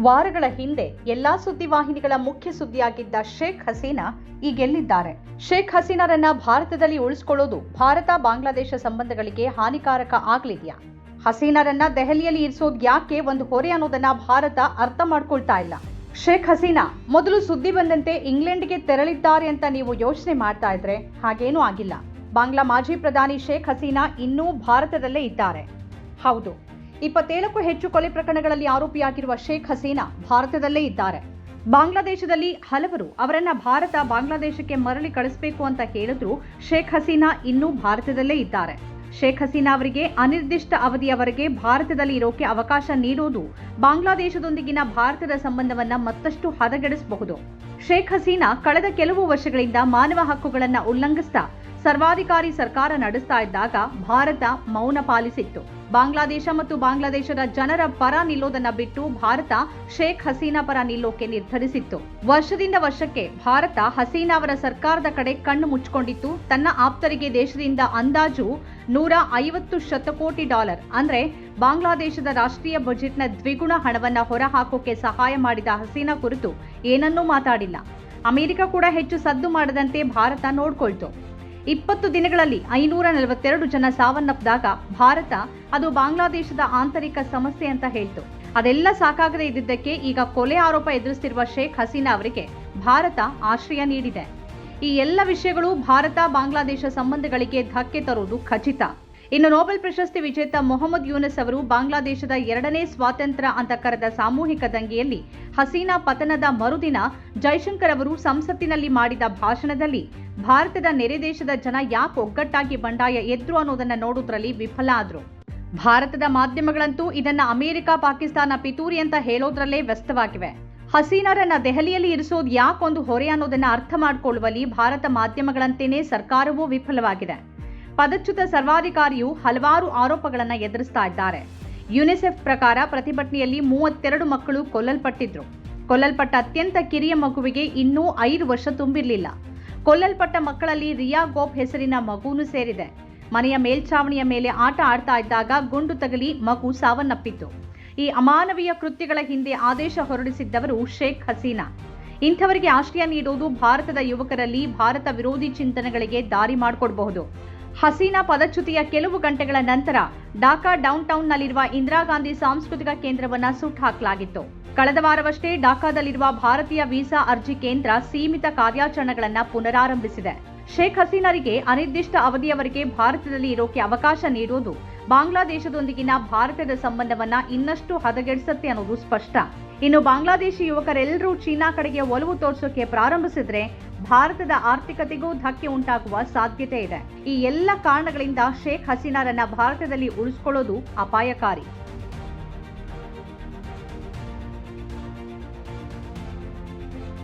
ವಾರಗಳ ಹಿಂದೆ ಎಲ್ಲಾ ಸುದ್ದಿವಾಹಿನಿಗಳ ಮುಖ್ಯ ಸುದ್ದಿಯಾಗಿದ್ದ ಶೇಖ್ ಹಸೀನಾ ಈಗೆಲ್ಲಿದ್ದಾರೆ ಶೇಖ್ ಹಸೀನಾರನ್ನ ಭಾರತದಲ್ಲಿ ಉಳಿಸ್ಕೊಳ್ಳೋದು ಭಾರತ ಬಾಂಗ್ಲಾದೇಶ ಸಂಬಂಧಗಳಿಗೆ ಹಾನಿಕಾರಕ ಆಗ್ಲಿದೆಯಾ? ಹಸೀನಾರನ್ನ ದೆಹಲಿಯಲ್ಲಿ ಇರಿಸೋದು ಯಾಕೆ ಒಂದು ಹೊರೆ ಅನ್ನೋದನ್ನ ಭಾರತ ಅರ್ಥ ಮಾಡ್ಕೊಳ್ತಾ ಇಲ್ಲ. ಶೇಖ್ ಹಸೀನಾ, ಮೊದಲು ಸುದ್ದಿ ಬಂದಂತೆ ಇಂಗ್ಲೆಂಡ್ಗೆ ತೆರಳಿದ್ದಾರೆ ಅಂತ ನೀವು ಯೋಚನೆ ಮಾಡ್ತಾ ಇದ್ರೆ ಹಾಗೇನೂ ಆಗಿಲ್ಲ. ಬಾಂಗ್ಲಾ ಮಾಜಿ ಪ್ರಧಾನಿ ಶೇಖ್ ಹಸೀನಾ ಇನ್ನೂ ಭಾರತದಲ್ಲೇ ಇದ್ದಾರೆ. ಹೌದು ಇಪ್ಪತ್ತೇಳಕ್ಕೂ ಹೆಚ್ಚು ಕೊಲೆ ಪ್ರಕರಣಗಳಲ್ಲಿ ಆರೋಪಿಯಾಗಿರುವ ಶೇಖ್ ಹಸೀನಾ ಭಾರತದಲ್ಲೇ ಇದ್ದಾರೆ. ಬಾಂಗ್ಲಾದೇಶದಲ್ಲಿ ಹಲವರು ಅವರನ್ನ ಭಾರತ ಬಾಂಗ್ಲಾದೇಶಕ್ಕೆ ಮರಳಿ ಕಳಿಸಬೇಕು ಅಂತ ಹೇಳಿದ್ರು ಶೇಖ್ ಹಸೀನಾ ಇನ್ನೂ ಭಾರತದಲ್ಲೇ ಇದ್ದಾರೆ. ಶೇಖ್ ಹಸೀನಾ ಅವರಿಗೆ ಅನಿರ್ದಿಷ್ಟ ಅವಧಿಯವರೆಗೆ ಭಾರತದಲ್ಲಿ ಇರೋಕೆ ಅವಕಾಶ ನೀಡೋದು ಬಾಂಗ್ಲಾದೇಶದೊಂದಿಗಿನ ಭಾರತದ ಸಂಬಂಧವನ್ನ ಮತ್ತಷ್ಟು ಹದಗೆಡಿಸಬಹುದು. ಶೇಖ್ ಹಸೀನಾ ಕಳೆದ ಕೆಲವು ವರ್ಷಗಳಿಂದ ಮಾನವ ಹಕ್ಕುಗಳನ್ನ ಉಲ್ಲಂಘಿಸ್ತಾ ಸರ್ವಾಧಿಕಾರಿ ಸರ್ಕಾರ ನಡೆಸ್ತಾ ಇದ್ದಾಗ ಭಾರತ ಮೌನ ಪಾಲಿಸಿತ್ತು. ಬಾಂಗ್ಲಾದೇಶ ಮತ್ತು ಬಾಂಗ್ಲಾದೇಶದ ಜನರ ಪರ ನಿಲ್ಲೋದನ್ನ ಬಿಟ್ಟು ಭಾರತ ಶೇಖ್ ಹಸೀನಾ ಪರ ನಿಲ್ಲೋಕೆ ನಿರ್ಧರಿಸಿತ್ತು. ವರ್ಷದಿಂದ ವರ್ಷಕ್ಕೆ ಭಾರತ ಹಸೀನಾ ಅವರ ಸರ್ಕಾರದ ಕಡೆ ಕಣ್ಣು ಮುಚ್ಚಿಕೊಂಡಿತ್ತು. ತನ್ನ ಆಪ್ತರಿಗೆ ದೇಶದಿಂದ ಅಂದಾಜು ನೂರ ಐವತ್ತು ಶತಕೋಟಿ ಡಾಲರ್ ಅಂದ್ರೆ ಬಾಂಗ್ಲಾದೇಶದ ರಾಷ್ಟ್ರೀಯ ಬಜೆಟ್ನ ದ್ವಿಗುಣ ಹಣವನ್ನ ಹೊರಹಾಕೋಕೆ ಸಹಾಯ ಮಾಡಿದ ಹಸೀನಾ ಕುರಿತು ಏನನ್ನೂ ಮಾತಾಡಿಲ್ಲ. ಅಮೆರಿಕ ಕೂಡ ಹೆಚ್ಚು ಸದ್ದು ಮಾಡದಂತೆ ಭಾರತ ನೋಡ್ಕೊಳ್ತು. ಇಪ್ಪತ್ತು ದಿನಗಳಲ್ಲಿ ಐನೂರ ನಲವತ್ತೆರಡು ಜನ ಸಾವನ್ನಪ್ಪಿದಾಗ ಭಾರತ, ಅದು ಬಾಂಗ್ಲಾದೇಶದ ಆಂತರಿಕ ಸಮಸ್ಯೆ ಅಂತ ಹೇಳ್ತು. ಅದೆಲ್ಲ ಸಾಕಾಗದೇ ಇದ್ದಿದ್ದಕ್ಕೆ ಈಗ ಕೊಲೆ ಆರೋಪ ಎದುರಿಸ್ತಿರುವ ಶೇಖ್ ಹಸೀನಾ ಅವರಿಗೆ ಭಾರತ ಆಶ್ರಯ ನೀಡಿದೆ. ಈ ಎಲ್ಲ ವಿಷಯಗಳು ಭಾರತ, ಬಾಂಗ್ಲಾದೇಶ ಸಂಬಂಧಗಳಿಗೆ ಧಕ್ಕೆ ತರುವುದು ಖಚಿತ. ಇನ್ನು ನೊಬೆಲ್ ಪ್ರಶಸ್ತಿ ವಿಜೇತ ಮೊಹಮ್ಮದ್ ಯೂನಸ್ ಅವರು ಬಾಂಗ್ಲಾದೇಶದ ಎರಡನೇ ಸ್ವಾತಂತ್ರ್ಯ ಅಂತ ಕರೆದ ಸಾಮೂಹಿಕ ದಂಗೆಯಲ್ಲಿ ಹಸೀನಾ ಪತನದ ಮರುದಿನ ಜೈಶಂಕರ್ ಅವರು ಸಂಸತ್ತಿನಲ್ಲಿ ಮಾಡಿದ ಭಾಷಣದಲ್ಲಿ ಭಾರತದ ನೆರೆ ದೇಶದ ಜನ ಯಾಕೆ ಒಗ್ಗಟ್ಟಾಗಿ ಬಂಡಾಯ ಎದ್ರು ಅನ್ನೋದನ್ನ ನೋಡೋದ್ರಲ್ಲಿ ವಿಫಲ ಆದ್ರು. ಭಾರತದ ಮಾಧ್ಯಮಗಳಂತೂ ಇದನ್ನ ಅಮೆರಿಕ, ಪಾಕಿಸ್ತಾನ ಪಿತೂರಿ ಅಂತ ಹೇಳೋದ್ರಲ್ಲೇ ವ್ಯಸ್ತವಾಗಿವೆ. ಹಸೀನಾರನ್ನ ದೆಹಲಿಯಲ್ಲಿ ಇರಿಸೋದು ಯಾಕೊಂದು ಹೊರೆ ಅನ್ನೋದನ್ನ ಅರ್ಥ ಮಾಡಿಕೊಳ್ಳುವಲ್ಲಿ ಭಾರತ ಮಾಧ್ಯಮಗಳಂತೆಯೇ ಸರ್ಕಾರವೂ ವಿಫಲವಾಗಿದೆ. ಪದಚ್ಯುತ ಸರ್ವಾಧಿಕಾರಿಯು ಹಲವಾರು ಆರೋಪಗಳನ್ನು ಎದುರಿಸ್ತಾ ಇದ್ದಾರೆ. ಯುನಿಸೆಫ್ ಪ್ರಕಾರ ಪ್ರತಿಭಟನೆಯಲ್ಲಿ ಮೂವತ್ತೆರಡು ಮಕ್ಕಳು ಕೊಲ್ಲಲ್ಪಟ್ಟಿದ್ರು. ಕೊಲ್ಲಲ್ಪಟ್ಟ ಅತ್ಯಂತ ಕಿರಿಯ ಮಗುವಿಗೆ ಇನ್ನೂ ಐದು ವರ್ಷ ತುಂಬಿರಲಿಲ್ಲ. ಕೊಲ್ಲಲ್ಪಟ್ಟ ಮಕ್ಕಳಲ್ಲಿ ರಿಯಾ ಗೋಪ್ ಹೆಸರಿನ ಮಗುವೂ ಸೇರಿದೆ. ಮನೆಯ ಮೇಲ್ಛಾವಣಿಯ ಮೇಲೆ ಆಟ ಆಡ್ತಾ ಇದ್ದಾಗ ಗುಂಡು ತಗಲಿ ಮಗು ಸಾವನ್ನಪ್ಪಿತ್ತು. ಈ ಅಮಾನವೀಯ ಕೃತ್ಯಗಳ ಹಿಂದೆ ಆದೇಶ ಹೊರಡಿಸಿದ್ದವರು ಶೇಖ್ ಹಸೀನಾ. ಇಂಥವರಿಗೆ ಆಶ್ರಯ ನೀಡುವುದು ಭಾರತದ ಯುವಕರಲ್ಲಿ ಭಾರತ ವಿರೋಧಿ ಚಿಂತನೆಗಳಿಗೆ ದಾರಿ ಮಾಡಿಕೊಡಬಹುದು. ಹಸೀನಾ ಪದಚ್ಯುತಿಯ ಕೆಲವು ಗಂಟೆಗಳ ನಂತರ ಢಾಕಾ ಡೌನ್ ಟೌನ್ನಲ್ಲಿರುವ ಇಂದಿರಾ ಗಾಂಧಿ ಸಾಂಸ್ಕೃತಿಕ ಕೇಂದ್ರವನ್ನು ಸುಟ್ಟು ಹಾಕಲಾಗಿತ್ತು. ಕಳೆದ ವಾರವಷ್ಟೇ ಢಾಕಾದಲ್ಲಿರುವ ಭಾರತೀಯ ವೀಸಾ ಅರ್ಜಿ ಕೇಂದ್ರ ಸೀಮಿತ ಕಾರ್ಯಾಚರಣೆಗಳನ್ನು ಪುನರಾರಂಭಿಸಿದೆ. ಶೇಖ್ ಹಸೀನರಿಗೆ ಅನಿರ್ದಿಷ್ಟ ಅವಧಿಯವರೆಗೆ ಭಾರತದಲ್ಲಿ ಇರೋಕೆ ಅವಕಾಶ ನೀಡುವುದು ಬಾಂಗ್ಲಾದೇಶದೊಂದಿಗಿನ ಭಾರತದ ಸಂಬಂಧವನ್ನ ಇನ್ನಷ್ಟು ಹದಗೆಡಿಸುತ್ತೆ ಅನ್ನೋದು ಸ್ಪಷ್ಟ. ಇನ್ನು ಬಾಂಗ್ಲಾದೇಶಿ ಯುವಕರೆಲ್ಲರೂ ಚೀನಾ ಕಡೆಗೆ ಒಲವು ತೋರಿಸೋಕೆ ಪ್ರಾರಂಭಿಸಿದ್ರೆ ಭಾರತದ ಆರ್ಥಿಕತೆಗೂ ಧಕ್ಕೆ ಉಂಟಾಗುವ ಸಾಧ್ಯತೆ ಇದೆ. ಈ ಎಲ್ಲ ಕಾರಣಗಳಿಂದ ಶೇಖ್ ಹಸೀನಾರನ್ನ ಭಾರತದಲ್ಲಿ ಉಳಿಸ್ಕೊಳ್ಳೋದು ಅಪಾಯಕಾರಿ.